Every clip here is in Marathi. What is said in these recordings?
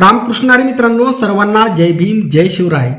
रामकृष्णारी मित्रांनो सर्वांना जय भीम जय शिवराय.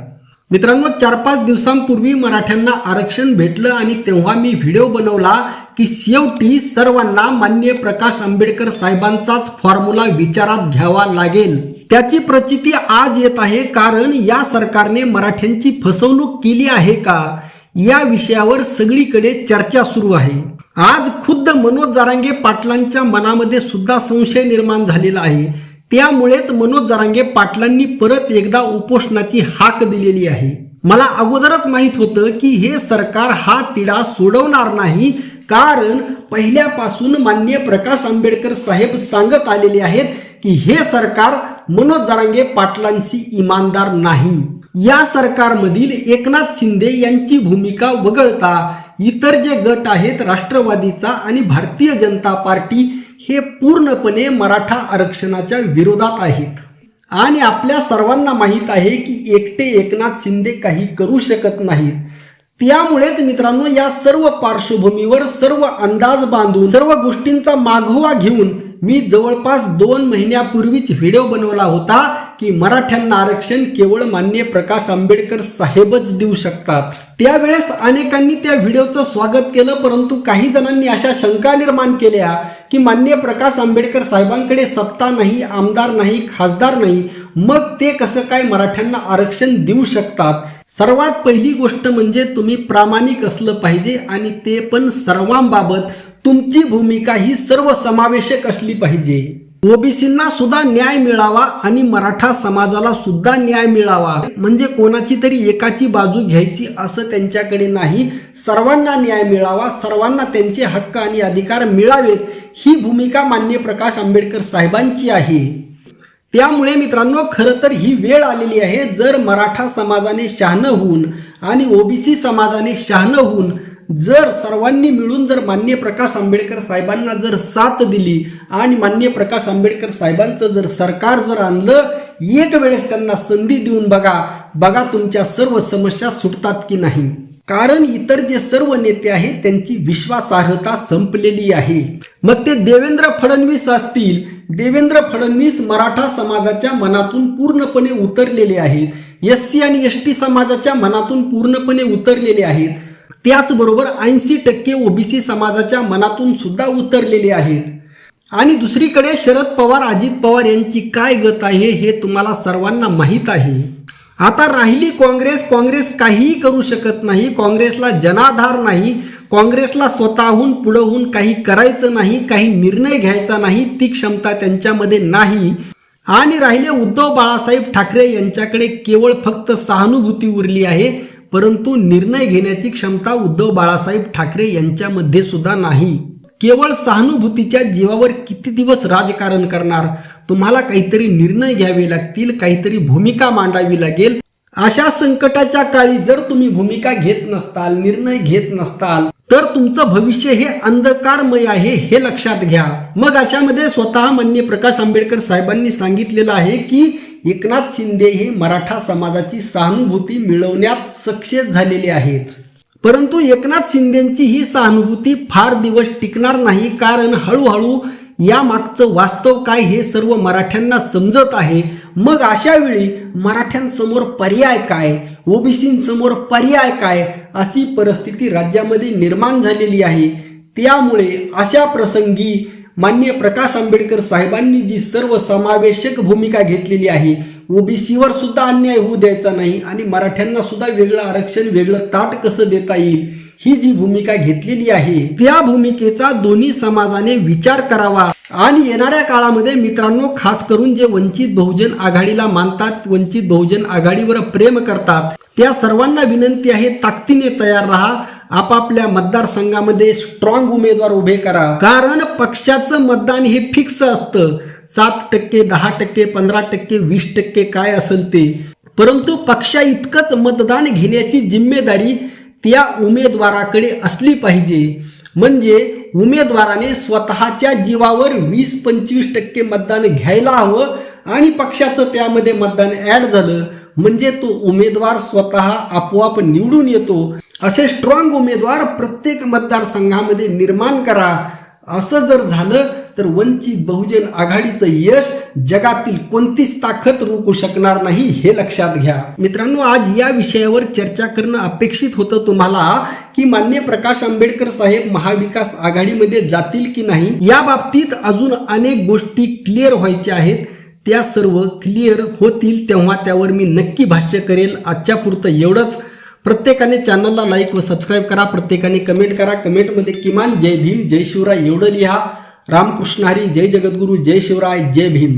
मित्रांनो चार पाच दिवसांपूर्वी मराठ्यांना आरक्षण भेटलं आणि तेव्हा मी व्हिडिओ बनवला की शेवटी सर्वांना मान्य प्रकाश आंबेडकर साहेबांचाच फॉर्म्युला विचारात घ्यावा लागेल. त्याची प्रचिती आज येत आहे कारण या सरकारने मराठ्यांची फसवणूक केली आहे का? या विषयावर सगळीकडे चर्चा सुरू आहे. आज खुद्द मनोज जारांगे पाटलांच्या मनामध्ये सुद्धा संशय निर्माण झालेला आहे. त्यामुळेच मनोज जारांगे पाटलांनी परत एकदा उपोषणाची हाक दिलेली आहे. मला अगोदरच माहीत होतं की हे सरकार हा तिढा सोडवणार नाही कारण पहिल्यापासून मान्य प्रकाश आंबेडकर साहेब सांगत आलेले आहेत की हे सरकार मनोज जारांगे पाटलांशी इमानदार नाही. या सरकारमधील एकनाथ शिंदे यांची भूमिका वगळता इतर जे गट आहेत राष्ट्रवादीचा आणि भारतीय जनता पार्टी हे पूर्णपणे मराठा आरक्षणाच्या विरोधात आहेत. आणि आपल्या सर्वांना माहीत आहे की एकटे एकनाथ शिंदे काही करू शकत नाहीत. त्यामुळेच मित्रांनो या सर्व पार्श्वभूमीवर सर्व अंदाज बांधून सर्व गोष्टींचा मागोवा घेऊन मी जवळपास दोन महिन्यापूर्वीच व्हिडिओ बनवला होता. की मराठ्यांना आरक्षण केवळ मान्य प्रकाश आंबेडकर साहेबच देऊ शकतात. त्यावेळेस अनेकांनी त्या व्हिडिओचं स्वागत केलं परंतु काही जणांनी अशा शंका निर्माण केल्या की मान्य प्रकाश आंबेडकर साहेबांकडे सत्ता नाही आमदार नाही खासदार नाही. मग ते कसं काय मराठ्यांना आरक्षण देऊ शकतात? सर्वात पहिली गोष्ट म्हणजे तुम्ही प्रामाणिक असलं पाहिजे आणि ते पण सर्वांबाबत तुमची भूमिका ही सर्वसमावेशक असली पाहिजे. ओबीसींना सुद्धा न्याय मिळावा आणि मराठा समाजाला सुद्धा न्याय मिळावा. म्हणजे कोणाची तरी एकाची बाजू घ्यायची असं त्यांच्याकडे नाही. सर्वांना न्याय मिळावा सर्वांना त्यांचे हक्क आणि अधिकार मिळावेत ही भूमिका मान्य प्रकाश आंबेडकर साहेबांची आहे. त्यामुळे मित्रांनो खरं तर ही वेळ आलेली आहे. जर मराठा समाजाने शहाणं होऊन आणि ओबीसी समाजाने शहाणं होऊन जर सर्वांनी मिळून जर मान्य प्रकाश आंबेडकर साहेबांना जर साथ दिली आणि मान्य प्रकाश आंबेडकर साहेबांचं जर सरकार जर आणलं एक वेळेस त्यांना संधी देऊन बघा बघा तुमच्या सर्व समस्या सुटतात की नाही. कारण इतर जे सर्व नेते आहेत त्यांची विश्वासार्हता संपलेली आहे. मग ते देवेंद्र फडणवीस असतील देवेंद्र फडणवीस मराठा समाजाच्या मनातून पूर्णपणे उतरलेले आहेत. एस सी आणि एस टी समाजाच्या मनातून पूर्णपणे उतरलेले आहेत. त्याचबरोबर ऐंशी टक्के ओबीसी समाजाच्या मनातून सुद्धा उतरलेले आहेत. आणि दुसरीकडे शरद पवार अजित पवार यांची काय गत आहे हे तुम्हाला सर्वांना माहीत आहे. आता राहिली काँग्रेस काँग्रेस काहीही करू शकत नाही काँग्रेसला जनाधार नाही काँग्रेसला स्वतःहून पुढंहून काही करायचं नाही काही निर्णय घ्यायचा नाही ती क्षमता त्यांच्यामध्ये नाही. आणि राहिले उद्धव बाळासाहेब ठाकरे यांच्याकडे केवळ फक्त सहानुभूती उरली आहे. परंतु निर्णय घेण्याची क्षमता उद्धव बाळासाहेब ठाकरे यांच्यामध्ये सुद्धा नाही. केवळ सहानुभूतीच्या जीवावर किती दिवस राजकारण करणार? तुम्हाला काहीतरी निर्णय घ्यावे लागतील काहीतरी भूमिका मांडावी लागेल. अशा संकटाच्या काळी जर तुम्ही भूमिका घेत नसताल निर्णय घेत नसताल तर तुमचं भविष्य हे अंधकारमय आहे हे लक्षात घ्या. मग अशामध्ये स्वतः मान्य प्रकाश आंबेडकर साहेबांनी सांगितलेलं आहे की एकनाथ शिंदे हे मराठा समाजाची सहानुभूती मिळवण्यात सक्सेस झालेले आहेत. परंतु एकनाथ शिंदेची ही सहानुभूती फार दिवस टिकणार नाही कारण हळूहळू या मागचं वास्तव काय हे सर्व मराठ्यांना समजत आहे. मग अशा वेळी मराठ्यांसमोर पर्याय काय? ओबीसींसमोर पर्याय काय? अशी परिस्थिती राज्यामध्ये निर्माण झालेली आहे. त्यामुळे अशा प्रसंगी मान्य प्रकाश आंबेडकर साहेबांनी जी सर्वसमावेशक भूमिका घेतलेली आहे ओबीसीवर सुद्धा अन्याय होऊ द्यायचा नाही आणि मराठ्यांना सुद्धा वेगळं आरक्षण वेगळं ताट कसं देता येईल ही जी भूमिका घेतलेली आहे त्या भूमिकेचा दोन्ही समाजाने विचार करावा. आणि येणाऱ्या काळामध्ये मित्रांनो खास करून जे वंचित बहुजन आघाडीला मानतात वंचित बहुजन आघाडीवर प्रेम करतात त्या सर्वांना विनंती आहे ताकदीने तयार राहा आपापल्या मतदारसंघामध्ये स्ट्रॉंग उमेदवार उभे करा. कारण पक्षाचं मतदान हे फिक्स असतं. सात टक्के दहा टक्के पंधरा टक्के वीस टक्के काय असेल ते. परंतु पक्षा इतकंच मतदान घेण्याची जिम्मेदारी त्या उमेदवाराकडे असली पाहिजे. म्हणजे उमेदवाराने स्वतःच्या जीवावर वीस पंचवीस टक्के मतदान घ्यायला हवं आणि पक्षाचं त्यामध्ये मतदान ऍड झालं. म्हणजे तो उमेदवार स्वतः आपोआप निवडून येतो. असे स्ट्रॉंग उमेदवार प्रत्येक मतदारसंघामध्ये निर्माण करा. असं जर झालं तर वंचित बहुजन आघाडीचं यश जगातील कोणतीच ताकद रोखू शकणार नाही हे लक्षात घ्या. मित्रांनो आज या विषयावर चर्चा करणं अपेक्षित होतं तुम्हाला की मान्य प्रकाश आंबेडकर साहेब महाविकास आघाडीमध्ये जातील की नाही? या बाबतीत अजून अनेक गोष्टी क्लिअर व्हायच्या आहेत. त्या सर्व क्लिअर होतील तेव्हा त्यावर मी नक्की भाष्य करेल. आजच्या पुरतं एवढंच. प्रत्येकाने चॅनलला लाईक व सबस्क्राईब करा. प्रत्येकाने कमेंट करा. कमेंटमध्ये किमान जय भीम जय शिवराय एवढं लिहा. रामकृष्ण हरी जय जगद्गुरू जय शिवराय जय भीम.